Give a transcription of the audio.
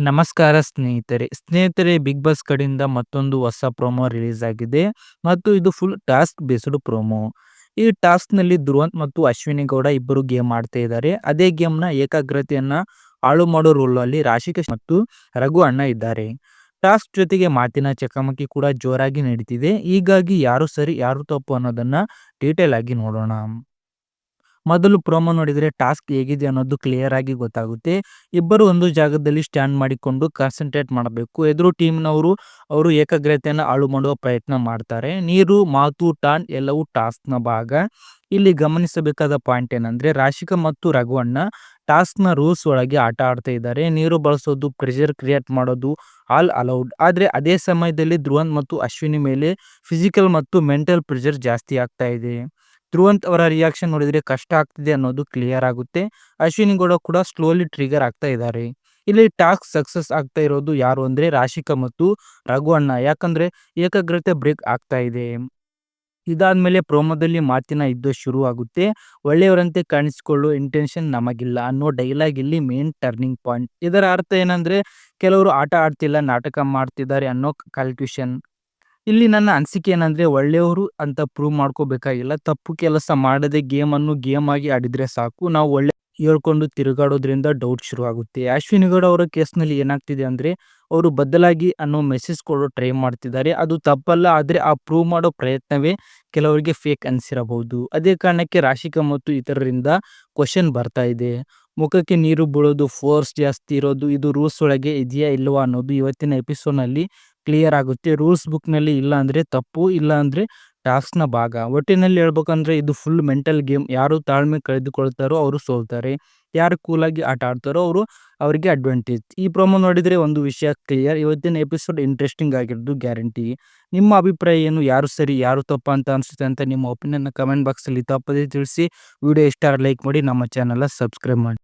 ನಮಸ್ಕಾರ ಸ್ನೇಹಿತರೆ. ಸ್ನೇಹಿತರೆ ಬಿಗ್ ಬಾಸ್ ಕಡೆಯಿಂದ ಮತ್ತೊಂದು ಹೊಸ ಪ್ರೊಮೋ ರಿಲೀಸ್ ಆಗಿದೆ ಮತ್ತು ಇದು ಫುಲ್ ಟಾಸ್ಕ್ ಬೇಸ್ಡ್ ಪ್ರೋಮೋ ಈ ಟಾಸ್ಕ್ನಲ್ಲಿ ಧ್ರುವಂತ್ ಮತ್ತು ಅಶ್ವಿನಿ ಗೌಡ ಇಬ್ಬರು ಗೇಮ್ ಆಡ್ತಾ ಇದ್ದಾರೆ. ಅದೇ ಗೇಮ್‌ನ ಏಕಾಗ್ರತೆಯನ್ನ ಹಾಳು ಮಾಡೋ ಅಲ್ಲಿ ರಾಶಿಕೇಶ್ ಮತ್ತು ರಘು ಅಣ್ಣ ಇದ್ದಾರೆ. ಟಾಸ್ಕ್ ಜೊತೆಗೆ ಮಾತಿನ ಚಕಮಕಿ ಕೂಡ ಜೋರಾಗಿ ನಡೀತಿದೆ. ಹೀಗಾಗಿ ಯಾರು ಸರಿ, ಯಾರು ತಪ್ಪು ಅನ್ನೋದನ್ನ ಡೀಟೇಲ್ ಆಗಿ ನೋಡೋಣ. ಮೊದಲು ಪ್ರೋಮೋ ನೋಡಿದರೆ ಟಾಸ್ಕ್ ಹೇಗಿದೆ ಅನ್ನೋದು ಕ್ಲಿಯರ್ ಆಗಿ ಗೊತ್ತಾಗುತ್ತೆ. ಇಬ್ಬರು ಒಂದು ಜಾಗದಲ್ಲಿ ಸ್ಟ್ಯಾಂಡ್ ಮಾಡಿಕೊಂಡು ಕಾನ್ಸಂಟ್ರೇಟ್ ಮಾಡಬೇಕು. ಎದುರು ಟೀಮ್‌ನವರು ಅವರು ಏಕಾಗ್ರತೆಯನ್ನು ಹಾಳು ಮಾಡುವ ಪ್ರಯತ್ನ ಮಾಡ್ತಾರೆ. ನೀರು, ಮಾತು, ಟಾನ್ ಎಲ್ಲವೂ ಟಾಸ್ಕ್‌ನ ಭಾಗ. ಇಲ್ಲಿ ಗಮನಿಸಬೇಕಾದ ಪಾಯಿಂಟ್ ಏನಂದ್ರೆ ರಾಶಿಕಾ ಮತ್ತು ರಘುವಣ್ಣ ಟಾಸ್ಕ್‌ನ ರೂಲ್ಸ್ ಒಳಗೆ ಆಟ ಆಡ್ತಾ ಇದ್ದಾರೆ. ನೀರು ಬಳಸೋದು, ಪ್ರೆಷರ್ ಕ್ರಿಯೇಟ್ ಮಾಡೋದು ಆಲ್ ಅಲೌಡ್. ಆದರೆ ಅದೇ ಸಮಯದಲ್ಲಿ ಧ್ರುವನ್ ಮತ್ತು ಅಶ್ವಿನಿ ಮೇಲೆ ಫಿಸಿಕಲ್ ಮತ್ತು ಮೆಂಟಲ್ ಪ್ರೆಷರ್ ಜಾಸ್ತಿ ಆಗ್ತಾ ಇದೆ. ಧ್ರುವಂತ್ ಅವರ ರಿಯಾಕ್ಷನ್ ನೋಡಿದ್ರೆ ಕಷ್ಟ ಆಗ್ತಿದೆ ಅನ್ನೋದು ಕ್ಲಿಯರ್ ಆಗುತ್ತೆ. ಅಶ್ವಿನಿ ಗೌಡ ಕೂಡ ಸ್ಲೋಲಿ ಟ್ರಿಗರ್ ಆಗ್ತಾ ಇದ್ದಾರೆ. ಇಲ್ಲಿ ಟಾಸ್ಕ್ ಸಕ್ಸಸ್ ಆಗ್ತಾ ಇರೋದು ಯಾರು ಅಂದ್ರೆ ರಾಶಿಕಾ ಮತ್ತು ರಘು ಅಣ್ಣ. ಯಾಕಂದ್ರೆ ಏಕಾಗ್ರತೆ ಬ್ರೇಕ್ ಆಗ್ತಾ ಇದೆ. ಇದಾದ್ಮೇಲೆ ಪ್ರೋಮೋದಲ್ಲಿ ಮಾತಿನ ಯುದ್ಧ ಶುರು ಆಗುತ್ತೆ. ಒಳ್ಳೆಯವರಂತೆ ಕಾಣಿಸಿಕೊಳ್ಳೋ ಇಂಟೆನ್ಷನ್ ನಮಗಿಲ್ಲ ಅನ್ನೋ ಡೈಲಾಗ್ ಇಲ್ಲಿ ಮೇನ್ ಟರ್ನಿಂಗ್ ಪಾಯಿಂಟ್. ಇದರ ಅರ್ಥ ಏನಂದ್ರೆ ಕೆಲವರು ಆಟ ಆಡ್ತಿಲ್ಲ, ನಾಟಕ ಮಾಡ್ತಿದ್ದಾರೆ ಅನ್ನೋ ಕನ್ಫ್ಯೂಷನ್. ಇಲ್ಲಿ ನನ್ನ ಅನಿಸಿಕೆ ಏನಂದ್ರೆ ಒಳ್ಳೆಯವರು ಅಂತ ಪ್ರೂವ್ ಮಾಡ್ಕೋಬೇಕಾಗಿಲ್ಲ. ತಪ್ಪು ಕೆಲಸ ಮಾಡದೆ ಗೇಮ್ ಅನ್ನು ಗೇಮ್ ಆಗಿ ಆಡಿದ್ರೆ ಸಾಕು. ನಾವು ಒಳ್ಳೆ ಹೇಳ್ಕೊಂಡು ತಿರುಗಾಡೋದ್ರಿಂದ ಡೌಟ್ ಶುರು ಆಗುತ್ತೆ. ಅಶ್ವಿನಿ ಗೌಡ ಅವರ ಕೇಸ್‌ನಲ್ಲಿ ಏನಾಗ್ತಿದೆ ಅಂದ್ರೆ, ಅವರು ಬದಲಾಗಿ ಅನ್ನೋ ಮೆಸೇಜ್ ಕೊಡೋ ಟ್ರೈ ಮಾಡ್ತಿದ್ದಾರೆ. ಅದು ತಪ್ಪಲ್ಲ. ಆದ್ರೆ ಆ ಪ್ರೂವ್ ಮಾಡೋ ಪ್ರಯತ್ನವೇ ಕೆಲವರಿಗೆ ಫೇಕ್ ಅನಿಸಿರಬಹುದು. ಅದೇ ಕಾರಣಕ್ಕೆ ರಾಶಿಕಾ ಮತ್ತು ಇತರರಿಂದ ಕ್ವಶನ್ ಬರ್ತಾ ಇದೆ. ಮುಖಕ್ಕೆ ನೀರು ಬೀಳೋದು, ಫೋರ್ಸ್ ಜಾಸ್ತಿ ಇರೋದು ಇದು ರೂಲ್ಸ್ ಒಳಗೆ ಇದೆಯಾ ಇಲ್ವಾ ಅನ್ನೋದು ಇವತ್ತಿನ ಎಪಿಸೋಡ್‌ನಲ್ಲಿ ಕ್ಲಿಯರ್ ಆಗುತ್ತೆ. ರೂಲ್ಸ್ ಬುಕ್‌ನಲ್ಲಿ ಇಲ್ಲ ಅಂದರೆ ತಪ್ಪು, ಇಲ್ಲ ಅಂದರೆ ಟಾಸ್ಕ್‌ನ ಭಾಗ. ಒಟ್ಟಿನಲ್ಲಿ ಹೇಳ್ಬೇಕಂದ್ರೆ ಇದು ಫುಲ್ ಮೆಂಟಲ್ ಗೇಮ್. ಯಾರು ತಾಳ್ಮೆ ಕಳೆದುಕೊಳ್ತಾರೋ ಅವರು ಸೋಲ್ತಾರೆ. ಯಾರು ಕೂಲಾಗಿ ಆಟ ಆಡ್ತಾರೋ ಅವರು ಅವರಿಗೆ ಅಡ್ವಾಂಟೇಜ್. ಈ ಪ್ರೊಮೋ ನೋಡಿದರೆ ಒಂದು ವಿಷಯ ಕ್ಲಿಯರ್. ಇವತ್ತಿನ ಎಪಿಸೋಡ್ ಇಂಟ್ರೆಸ್ಟಿಂಗ್ ಆಗಿರೋದು ಗ್ಯಾರಂಟಿ. ನಿಮ್ಮ ಅಭಿಪ್ರಾಯ ಏನು? ಯಾರು ಸರಿ ಯಾರು ತಪ್ಪ ಅಂತ ಅನಿಸುತ್ತೆ ಅಂತ ನಿಮ್ಮ ಒಪಿನಿಯನ್‌ನ ಕಮೆಂಟ್ ಬಾಕ್ಸಲ್ಲಿ ತಪ್ಪದೇ ತಿಳಿಸಿ. ವಿಡಿಯೋ ಇಷ್ಟ ಲೈಕ್ ಮಾಡಿ, ನಮ್ಮ ಚಾನೆಲ್‌ನ ಸಬ್ಸ್ಕ್ರೈಬ್ ಮಾಡಿ.